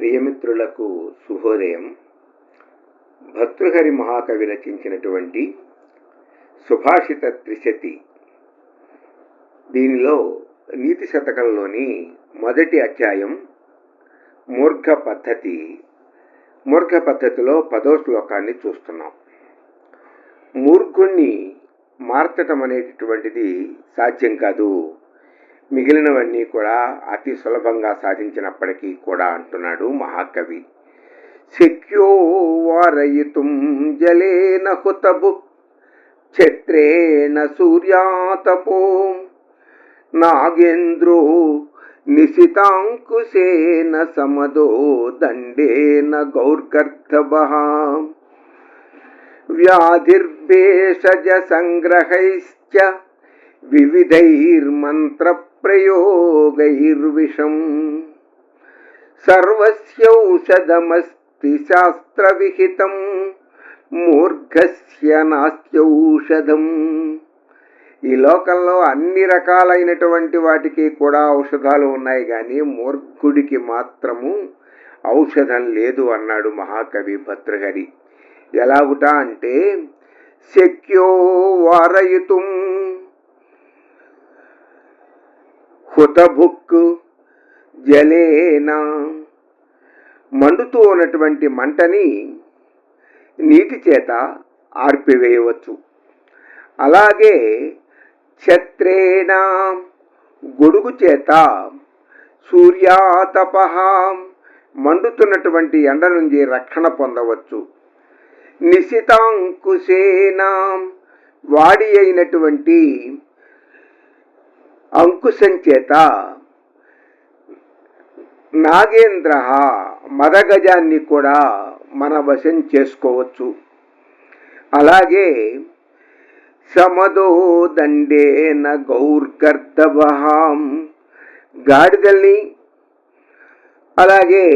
ప్రియమిత్రులకు శుభోదయం. భర్తృహరి మహాకవి రచించినటువంటి సుభాషిత త్రిశతి దీనిలో నీతి శతకంలోని మొదటి అధ్యాయం మూర్ఘ పద్ధతి. మూర్ఘ పద్ధతిలో పదో శ్లోకాన్ని చూస్తున్నాం. మూర్ఘుణ్ణి మార్చటం అనేటటువంటిది సాధ్యం కాదు. మిగిలినవన్నీ కూడా అతి సులభంగా సాధించినప్పటికీ కూడా అంటున్నాడు మహాకవి. శక్యో వారయితుం జలేన హుతబు ఛత్రేణ సూర్యాతపో నాగేంద్రో నిశితాంకుశేన సమదో దండేన గౌర్గర్ధభ వ్యాధిర్భేషజ సంగ్రహైశ్చ వివిధైర్మంత్రప్రయోగైర్విషం సర్వస్యౌషధమస్తి శాస్త్రవిహితం మూర్ఘస్య నాస్త్యౌషధం ఈ లోకంలో అన్ని రకాలైనటువంటి వాటికి కూడా ఔషధాలు ఉన్నాయి కానీ మూర్ఖుడికి మాత్రము ఔషధం లేదు అన్నాడు మహాకవి భద్రహరి. ఎలాగుట అంటే శక్యో వారయుతుం హుతభుక్కు జలేనా? మండుతూ ఉన్నటువంటి మంటని నీటి చేత ఆర్పివేయవచ్చు. అలాగే ఛత్రేణ గొడుగు చేత సూర్యాతప మండుతున్నటువంటి ఎండ నుంచి రక్షణ పొందవచ్చు. నిశితాంకుశేనా వాడి అయినటువంటి అంకుశం చేత నాగేంద్ర మదగజాన్ని కూడా మన వశం చేసుకోవచ్చు. అలాగే సమదో దండేన గౌర్గర్ధభాం గాడిదల్ని అలాగే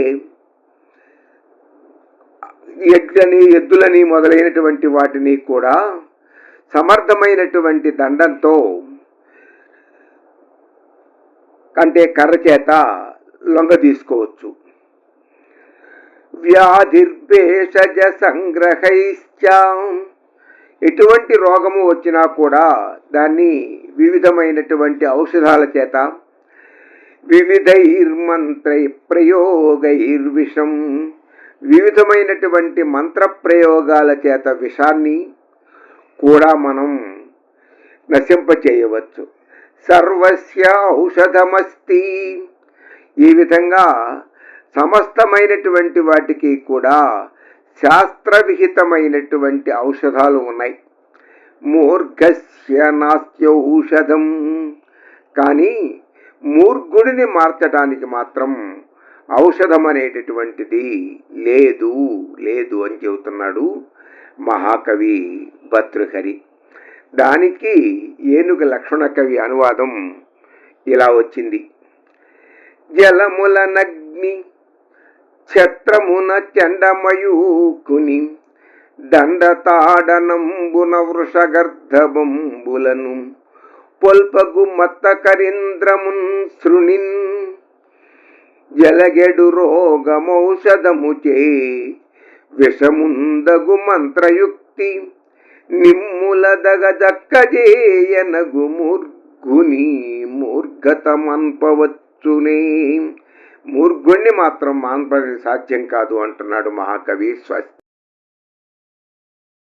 ఎడ్లని ఎద్దులని మొదలైనటువంటి వాటిని కూడా సమర్థమైనటువంటి దండంతో అంటే కర్ర చేత లొంగ తీసుకోవచ్చు. వ్యాధిర్భేషజ సంగ్రహైశ్చ. ఎటువంటి రోగము వచ్చినా కూడా దాన్ని వివిధమైనటువంటి ఔషధాల చేత వివిధైర్మంత్రై ప్రయోగైర్విషం. వివిధమైనటువంటి మంత్ర ప్రయోగాల చేత విషాన్ని కూడా మనం నశింపచేయవచ్చు. సర్వస్యాషధమస్తి ఈ విధంగా సమస్తమైనటువంటి వాటికి కూడా శాస్త్రవిహితమైనటువంటి ఔషధాలు ఉన్నాయి. మూర్ఘస్య నాస్త్యౌషధం కానీ మూర్ఘుడిని మార్చడానికి మాత్రం ఔషధం అనేటటువంటిది లేదు లేదు అని చెబుతున్నాడు మహాకవి భర్తృహరి దానికి ఏనుగ లక్ష్మణ కవి అనువాదం ఇలా వచ్చింది. జలముల నగ్ని ఛత్రమున చండమయూకుని దండతాడనంబున వృషగర్ధబంబులను పొల్పగు మత్తకరింద్రమున్ శృణిన్ జలగెడు రోగమౌషధముచే విషముందగు మంత్రయుక్తి నిమ్ములదగజక్కజేయనగు మూర్ఘుని మూర్ఘతమన్పవచ్చునే మూర్ఘుణ్ణి మాత్రం మాన్పడని సాధ్యం కాదు అంటున్నాడు మహాకవి స్వస్తి